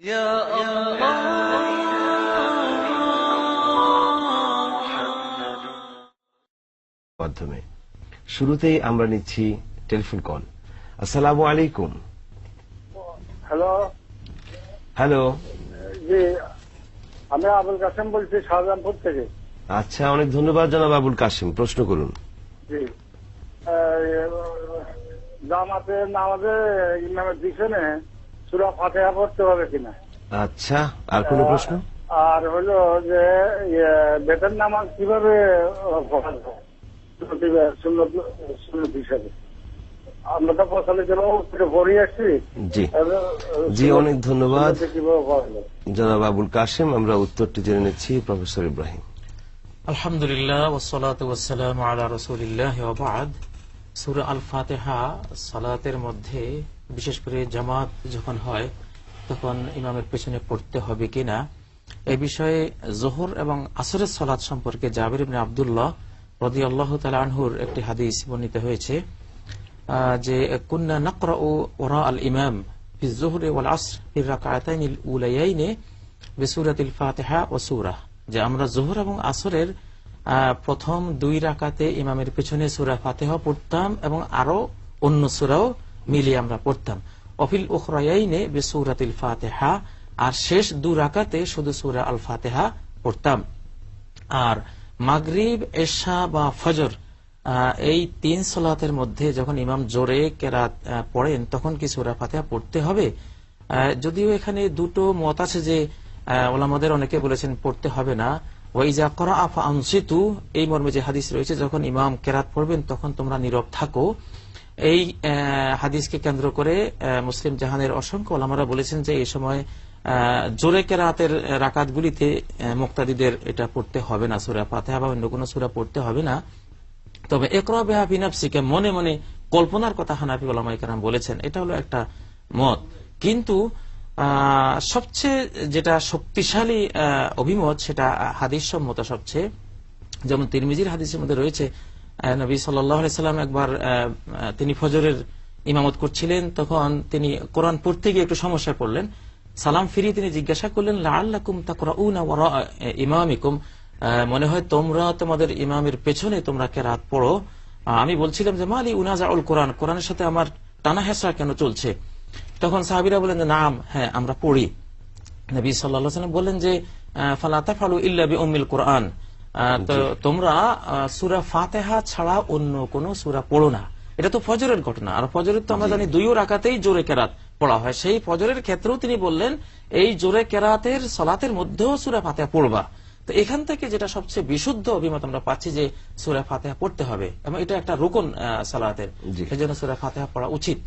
يا الله মাধ্যমে শুরুতেই আমরা নিচ্ছি টেলিফোন কল আসসালামু আলাইকুম হ্যালো হ্যালো জি আমি আবুল কাসেম বলছি শাহজাহানপুর থেকে আচ্ছা অনেক ধন্যবাদ জনাব আবুল কাশিম প্রশ্ন করুন জি আহ, জামাতে নামাজে ইমামের পিছনে সুরা ফাতেহা পড়তে হবে কিনা। আচ্ছা আর কোনো প্রশ্ন? আর হলো যে ইয়ে, বেতন নামাজ কীভাবে হিসাবে। আমরা তো পড়ে আসছি। জি। অনেক ধন্যবাদ। জনাব আবুল কাশিম আমরা উত্তরটি জেনে নিচ্ছি প্রফেসর ইব্রাহিম। আলহামদুলিল্লাহ ওসলাত ওয়াসালাম আলা রসুলিল্লাহ সুরা আল ফাতেহা সালাতের মধ্যে, বিশেষ করে জামাত যখন হয়, তখন ইমামের পেছনে পড়তে হবে কিনা? এ বিষয়ে জোহর এবং আসরের সালাত সম্পর্কে জাবির ইবনে আবদুল্লাহ রদি আল্লাহ আনহুর একটি হাদিস বর্ণিত হয়েছে যে কুন্না নাকরা ও ওরা আল ইমাম যে আমরা জোহর এবং আসরের প্রথম দুই রাকাতে ইমামের পেছনে সুরা ফাতিহা পড়তাম এবং আরও অন্য সুরাও মিলিয়ে আমরা পড়তাম। অফিল উখরায়াইনে বিসুরাতিল ফাতিহা, আর শেষ দু রাকাতে শুধু সুরা আল ফাতিহা পড়তাম। আর মাগরিব, এশা বা ফজর এই তিন সলাতের মধ্যে যখন ইমাম জোরে কেরাত পড়েন, তখন কি সুরা ফাতিহা পড়তে হবে? যদিও এখানে দুটো মত আছে যে ওলামাদের অনেকে বলেছেন পড়তে হবে না। ওয়াইজা করা আফা আনসিতু এই মর্মে যে হাদিস রয়েছে, যখন ইমাম কেরাত পড়বেন, তখন তোমরা নীরব থাকো। এই হাদিসকে কেন্দ্র করে মুসলিম জাহানের অসংখ্য ওলামারা বলেছেন যে এই সময় জোরে কেরাতের রাকাতগুলিতে মুক্তাদিদের এটা পড়তে হবে না। সুরা ফাতেহা বা অন্য কোনো সুরা পড়তে হবে না। তবে একরা বেহা বিনাপসিকে মনে মনে কল্পনার কথা হানাফি ওলামাই কারাম বলেছেন। এটা হলো একটা মত। কিন্তু সবচেয়ে যেটা শক্তিশালী অভিমত সেটা হাদিস সম্মত সবচেয়ে। যেমন তিরমিজির হাদিসের মধ্যে রয়েছে নবী সাল্লাম একবার তিনি ফজরের ইমামত করছিলেন তখন তিনি কোরআন পড়তে গিয়ে একটু সমস্যায় পড়লেন। সালাম ফিরিয়ে তিনি জিজ্ঞাসা করলেন লাল্লাকুম ওয়ারা ইমামিকুম। মনে হয় তোমরা তোমাদের ইমামের পেছনে তোমরা কেরাত পড়ো। আহ, আমি বলছিলাম যে মালি উনাজাউল কোরআন কোরআনের সাথে আমার টানা হেসা কেন চলছে? তখন সাহাবিরা বলেন যে নাম হ্যাঁ আমরা পড়ি। নবী সাল্লাহ সাল্লাম বললেন যে আহ, ফালা তাফালু ইল্লা কোরআন। তোমরা সুরা ফাতেহা ছাড়া অন্য কোন সুরা পড়ো না। এটা তো ফজরের ঘটনা। আর ফজরের তো আমরা জানি দুইও রাকাতেই জোরে কেরাত পড়া হয়। সেই ফজরের ক্ষেত্রেও তিনি বললেন এই জোরে কেরাতের সলাতের মধ্যেও সুরা ফাতেহা পড়বা। তো এখান থেকে যেটা সবচেয়ে বিশুদ্ধ অভিমত আমরা পাচ্ছি যে সুরা ফাতেহা পড়তে হবে। এবং এটা একটা রোকন সালাতের। জি। সেই জন্য সুরা ফাতেহা পড়া উচিত।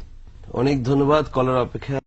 অনেক ধন্যবাদ কলার অপেক্ষা